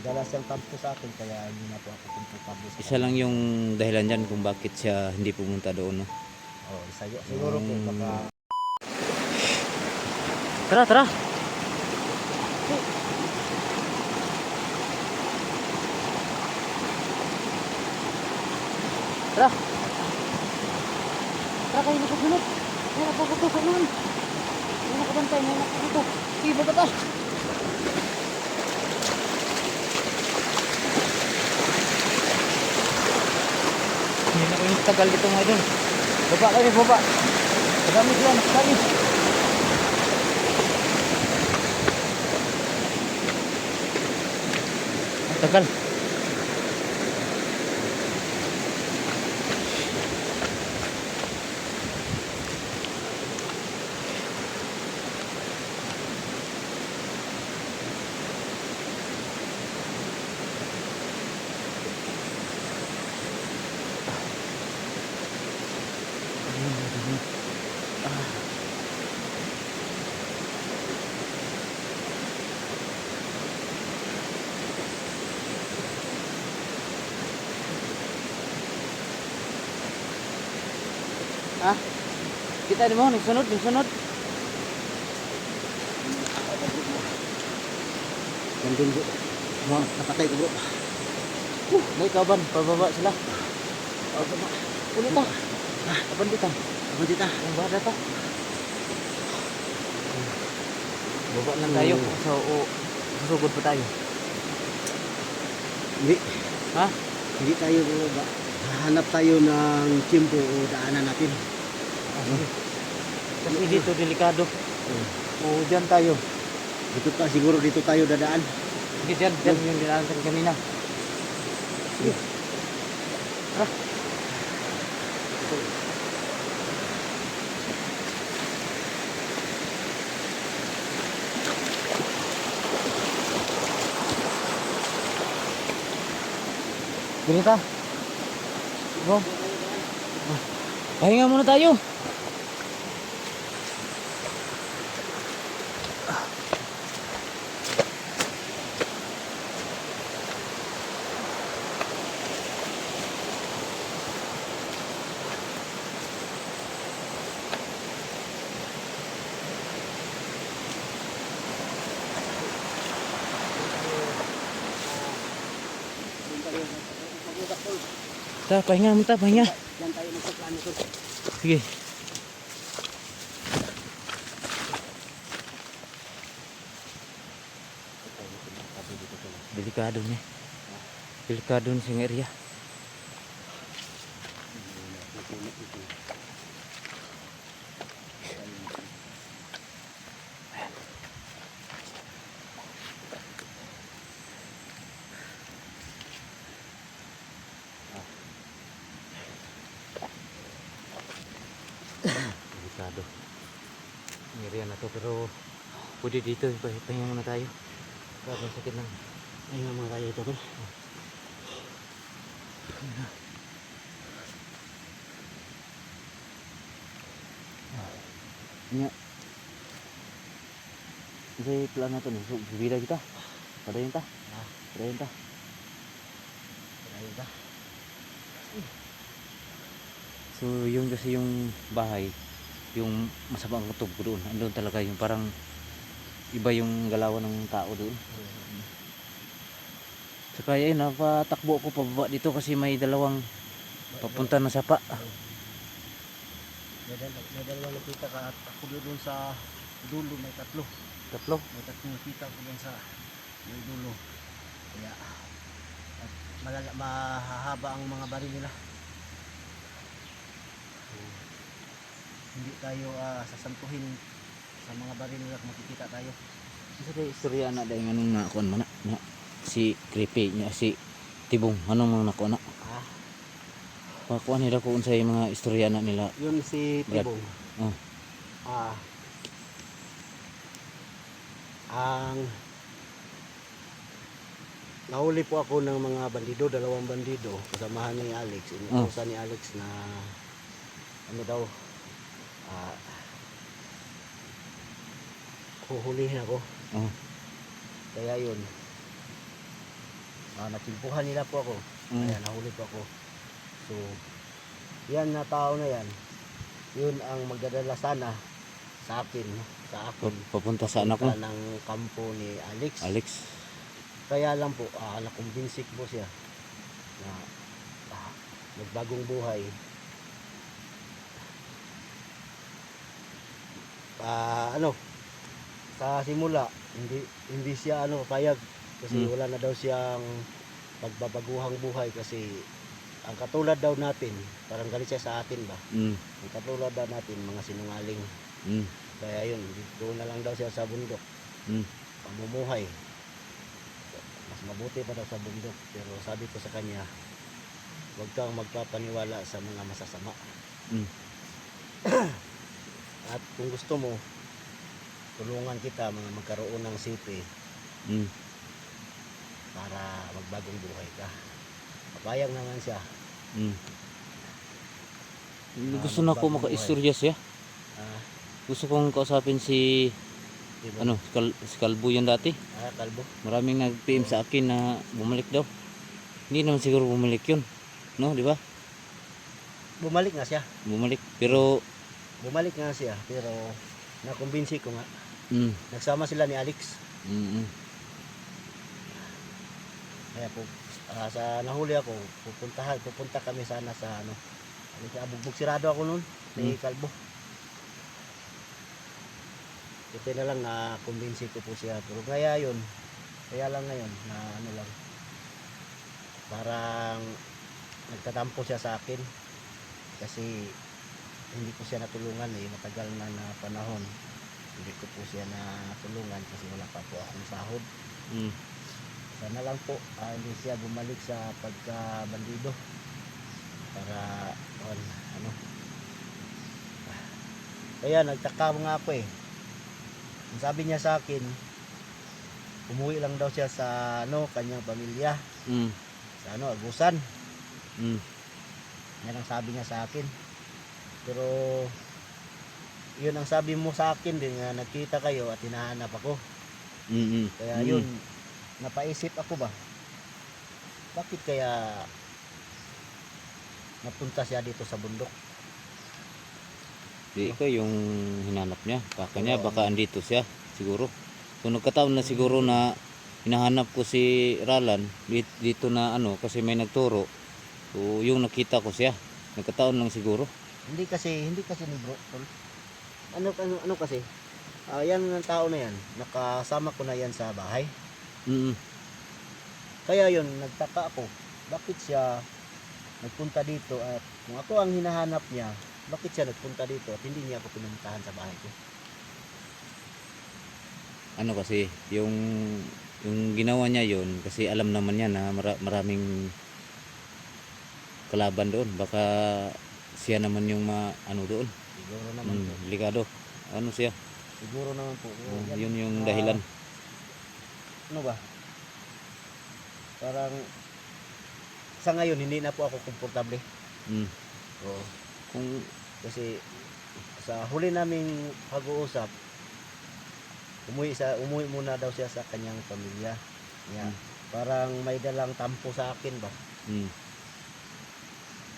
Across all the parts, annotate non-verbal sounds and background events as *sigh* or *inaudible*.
May dala siyang tampo sa akin kaya hindi na po ako komportable sa Isa lang yung dahilan dyan kung bakit siya hindi pumunta doon. No? Oh, isa yun. Siguro po Mm. baka Tara, tara. Tara. Tara kayo nakasunod. May napaputusan naman. May nakabantay, may nakaputo. Sige, baba ta. Tagal dito mga idol. Baba kayo, baba. Madami sila. Ang tagal. Ha? Kita di mo, nagsunod, nagsunod. nandun po. Mga nakatay ko po. Uh, may kaban, pababa sila. Pababa. Ulit ta. Ako dita. Ang bada ta. Baba lang tayo. So, o, susugod pa tayo. Hindi. Ha? Hindi tayo ba? Hanap tayo ng tiyempo o daanan natin. Kasi dito delikado. Hmm. O, dyan tayo. Dito ta, siguro dito tayo dadaan. Sige, dyan, dyan yung dinaanan kanina. Sige. Tara. Ganita. Go. Pahinga muna tayo. Ta, pahinga muna ta, pahinga. Yan tayo magpaplano to. Sige. Delikado ni. Delikado ni sing area. Delikado. Ang area na to pero pwede dito pah- pahinga muna tayo. Grabe ang sakit ng Ayun nga mga tayo ito. Nya. Kasi plan na to ni. So, bibida kita. Padayon ta. Padayon ta. Ayun ta. So, yung kasi yung bahay, yung masamang kutob ko doon. Andun talaga yung parang iba yung galawan ng tao doon. Saka yun, napatakbo ako pababa dito kasi may dalawang papunta na sapa. May, dal- may dalawang nakita ka at ako doon sa dulo may tatlo. Tatlo. May tatlo nakita ko doon sa may dulo. Kaya at malala, mahahaba ang mga baril nila. Hindi tayo ah, sasantuhin sa mga baril nila kung makikita tayo. Isa kay istorya na dahil anong nakuan man na, na si Creepy niya si Tibong anong mga nakuan na. Ah, Pakuan nila ko sa mga istorya na nila. yun si. Tibong. Oh. Ah. Ang Nahuli po ako ng mga bandido, dalawang bandido, kasamahan ni Alex. Inutusan ni Alex na ano daw, ah, huhulihin ako. Oh. Kaya yun, ah, natsimpuhan nila po ako. Mm. Kaya nahuli po ako. So, yan na tao na yan, yun ang magdadala sana sa akin, sa akin. Pa- Papunta sa anak mo. Ng kampo ni Alex. Alex. Kaya lang po, ah, nakumbinsik po siya na ah, magbagong buhay. Ah, ano, sa simula, hindi hindi siya ano payag kasi Mm. wala na daw siyang pagbabaguhang buhay kasi ang katulad daw natin, parang galit siya sa atin ba? Mm. Ang katulad daw natin, mga sinungaling. Mm. Kaya yun, dito na lang daw siya sa bundok. Mm. pamumuhay. Mas mabuti pa daw sa bundok. Pero sabi ko sa kanya, huwag kang magpapaniwala sa mga masasama. Mm. *clears throat* At kung gusto mo, tulungan kita mga magkaroon ng sipi Mm. para magbagong buhay ka. Papayag naman siya. Mm. Ah, Gusto na ako magbagong maka-istorya siya. Ah, Gusto kong kausapin si di ba? ano, si, Kal- si Kalbo yan dati. Ah, kalbo. Maraming nag-PM sa akin na bumalik daw. Hindi naman siguro bumalik yun. No, di ba? Bumalik nga siya. Bumalik. Pero, Bumalik nga siya. Pero nakumbinsi ko nga. Mm, Nagsama sila ni Alex. mm, mm, Kaya po, ah, sa nahuli ako, pupuntahan, pupunta kami sana sa ano, ano bugbog sirado ako noon, ni Hmm. Kalbo. Buti na lang na kumbinsi ko po siya. Pero kaya yun, kaya lang ngayon na ano lang, parang nagtatampo siya sa akin kasi hindi ko siya natulungan eh, matagal na na panahon. Hindi ko po siya natulungan kasi wala pa po akong sahod. mm. Sana lang po ah, hindi siya bumalik sa pagkabandido para on, ano. Kaya nagtaka nga ako eh. Ang sabi niya sa akin, umuwi lang daw siya sa ano, kanyang pamilya, Mm, sa ano, Agusan. mm, Yan ang sabi niya sa akin. Pero yun ang sabi mo sa akin din nga nagkita kayo at hinahanap ako. mm, mm. Kaya Mm. yun, napaisip ako ba? Bakit kaya napunta siya dito sa bundok? Di ikaw yung hinanap niya. Baka niya, baka andito siya. Siguro. So nagkataon na siguro na hinahanap ko si Ralan di- dito na ano kasi may nagturo. So yung nakita ko siya. Nagkataon lang siguro. Hindi kasi, hindi kasi ni bro. Ano, ano, ano kasi? Ah, yan ang tao na yan. Nakasama ko na yan sa bahay. Mm, Kaya yun, nagtaka ako. Bakit siya nagpunta dito at kung ako ang hinahanap niya, bakit siya nagpunta dito at hindi niya ako pinuntahan sa bahay ko? ano kasi yung yung ginawa niya yon kasi alam naman niya na mara- maraming kalaban doon. Baka siya naman yung ma, ano doon. Siguro naman po. Mm, delikado. Ano siya? Siguro naman po. Oh, Yan. yun yung Ah, dahilan. ano ba? Parang sa ngayon hindi na po ako komportable. Mm. Oo. Kung Kasi sa huli naming pag-uusap, umuwi sa umuwi muna daw siya sa kanyang pamilya. Niya. Hmm. Parang may dalang tampo sa akin ba. mm,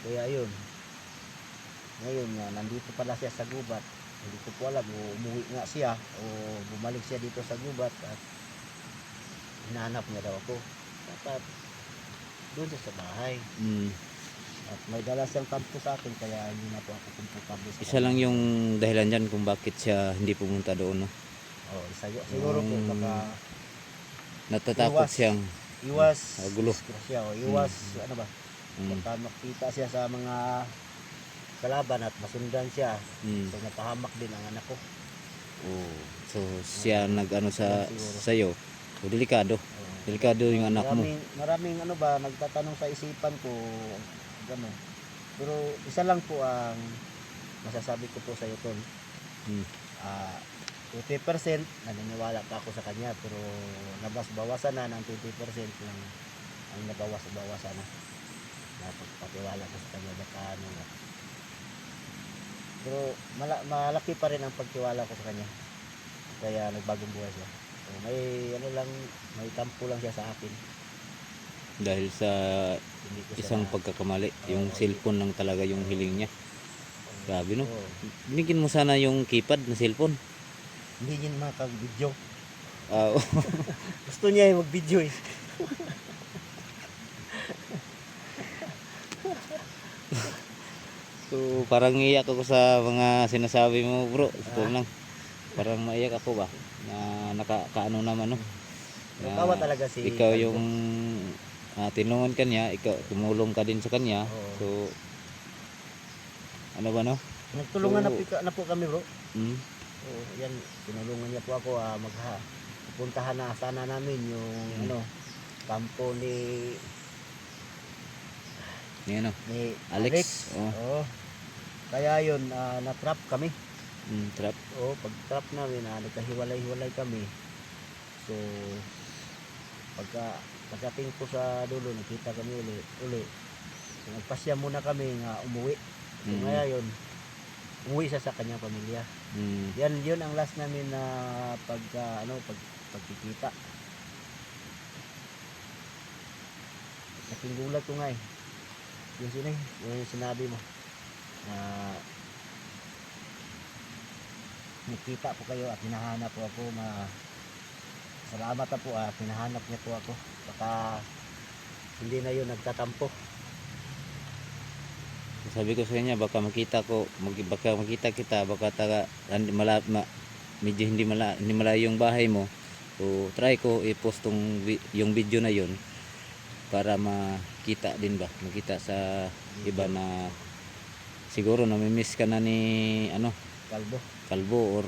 Kaya yun. Ngayon nga, nandito pala siya sa gubat. Hindi ko po alam kung umuwi nga siya o bumalik siya dito sa gubat at hinahanap niya daw ako. Dapat doon siya sa bahay. mm. At may dala siyang tampo sa akin kaya hindi na po ako komportable sa Isa lang yung dahilan dyan kung bakit siya hindi pumunta doon. No? Oh, isa, siguro po Yung- baka Natatakot Iwas. siyang iwas Ah, gulo. disgrasya o iwas ano ba mm, baka makita siya sa mga kalaban at masundan siya mm. so napahamak din ang anak ko Oh, so siya nag-ano sa sa'yo. So, delikado. Oh. Delikado yung anak mo. maraming, maraming ano ba nagtatanong sa isipan ko gano'n pero isa lang po ang masasabi ko po sa iyo tol Mm. Ah, 20% naniniwala pa ako sa kanya pero nabas-bawasan na ng 20% lang ang nabawas-bawasan na na pagpatiwala ko sa kanya baka ano. Pero mala, malaki pa rin ang pagtiwala ko sa kanya kaya nagbagong buhay siya so, may ano lang may tampo lang siya sa akin dahil sa isang siya- pagkakamali. Yung Oo. cellphone lang talaga yung hiling niya. Grabe no. Oo. Binigyan mo sana yung keypad na cellphone. Hindi yun makag-video. Ah, *laughs* Gusto niya yung mag-video eh. *laughs* so parang iyak ako sa mga sinasabi mo bro. Ito Ah. lang. Parang maiyak ako ba? Na nakakaano naman no. Na Kawa talaga si ikaw yung ah, tinulungan kanya, ikaw tumulong ka din sa kanya. Oo. So ano ba no? Nagtulungan na, So- po, na po kami bro. Hmm? So, yan, tinulungan niya po ako ah, magha na sana namin yung Hmm. ano kampo ni Ni ano? ni Alex. Oh. Oo. Kaya yun, ah, na-trap kami. Hmm, trap. Oo, pag-trap namin, ah, nagkahiwalay-hiwalay kami. So, pagka pagdating ko sa dulo, nakita kami uli. uli. So, nagpasya muna kami nga umuwi. So, Mm. ngayon, umuwi siya sa kanyang pamilya. Hmm. Yan, yun ang last namin na pagka, ano, pag, pagkikita. Laking gulat ko nga eh. Yung sino eh, yung sinabi mo. Na nakita po kayo at hinahanap po ako ma salamat na po at hinahanap niya po ako baka hindi na yun nagtatampo Sabi ko sa kanya baka makita ko, mag, baka makita kita, baka taga mala, ma, medyo hindi mala, hindi malayo yung bahay mo. So try ko i-post yung video na yun para makita din ba, makita sa iba na siguro namimiss ka na ni ano, kalbo kalbo or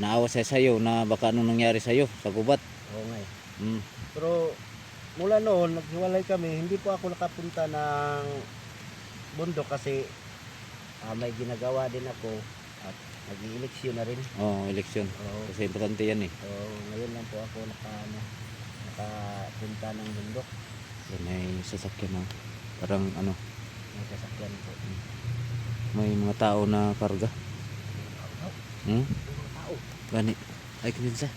naawa siya sa'yo na baka anong nangyari sa'yo sa gubat. oo nga eh Mm. Pero mula noon, naghiwalay kami, hindi po ako nakapunta ng bundok kasi ah, may ginagawa din ako at nag-eleksyon na rin. Oh, eleksyon. Oo. Kasi importante yan eh. So, ngayon lang po ako naka, ano, nakapunta ng bundok. Yan may sasakyan na parang ano, May sasakyan po. may mga tao na karga. Hmm? Mga tao. Gani. Ay, kanina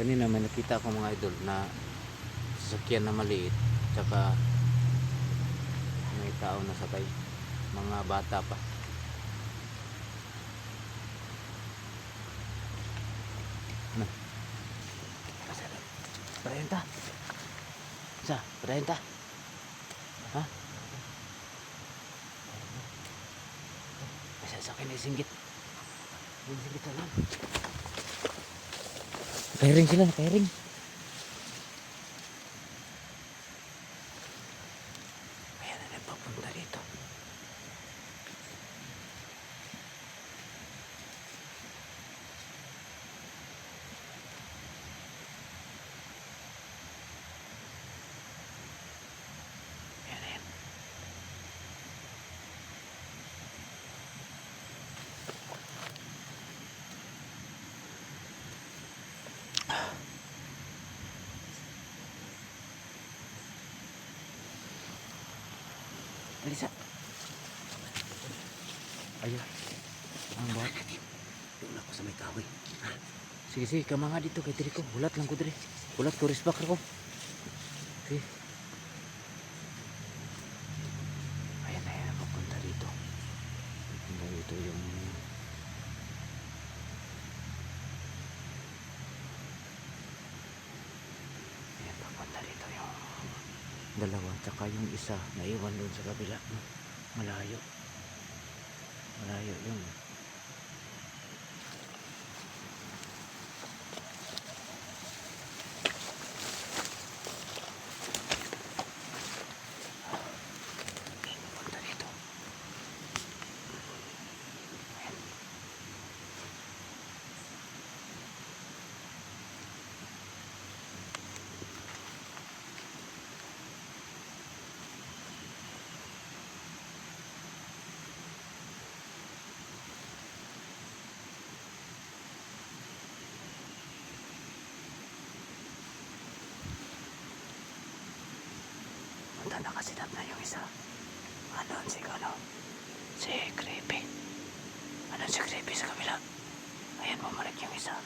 Kanina may nakita ko mga idol na sasakyan na maliit. Tsaka may tao na sakay. Mga bata pa. Ano? Masarap. Parenta. Sa, parenta. Ha? May sasakyan na singgit. Yung singgit na lang. Kairing sila, kairing. Ayan na nagpapunta dito. Ayan, ayan. Alisa. Ayun. Ang buhat. Doon ako sa may kahoy. Sige, sige. Kama nga dito kay Tiri ko. Hulat lang ko Tiri. Hulat ko. Risbak ko. Sige. Ayan na yan. Papunta dito. Papunta dito yung... Ayan, papunta dito yung dalawa. Tsaka yung isa naiwan doon sa kabila. no? Malayo. Malayo yun. Punta Punta na kasi na yung isa. Ano si ano? Si Creepy. Ano si Creepy sa kabila? Ayan, bumalik yung isa.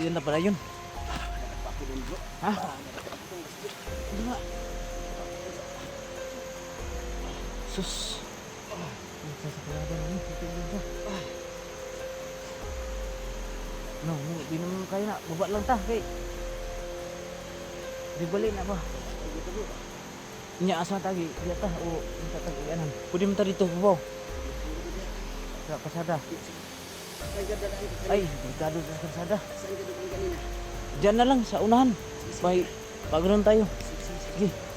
Diyan na pala yun. Ha? Nga? Sus. Yun. No, no, di naman kaya na. Baba lang ta, kay. Di bali na ba? Nya asa tagi, di ta o kita tagi anan. Pwede mo ta dito, babaw. Sa kasada. Ay, delikado sa kasada. Saan ka doon kanina? Diyan na lang sa unahan. May paganoon tayo. Sige.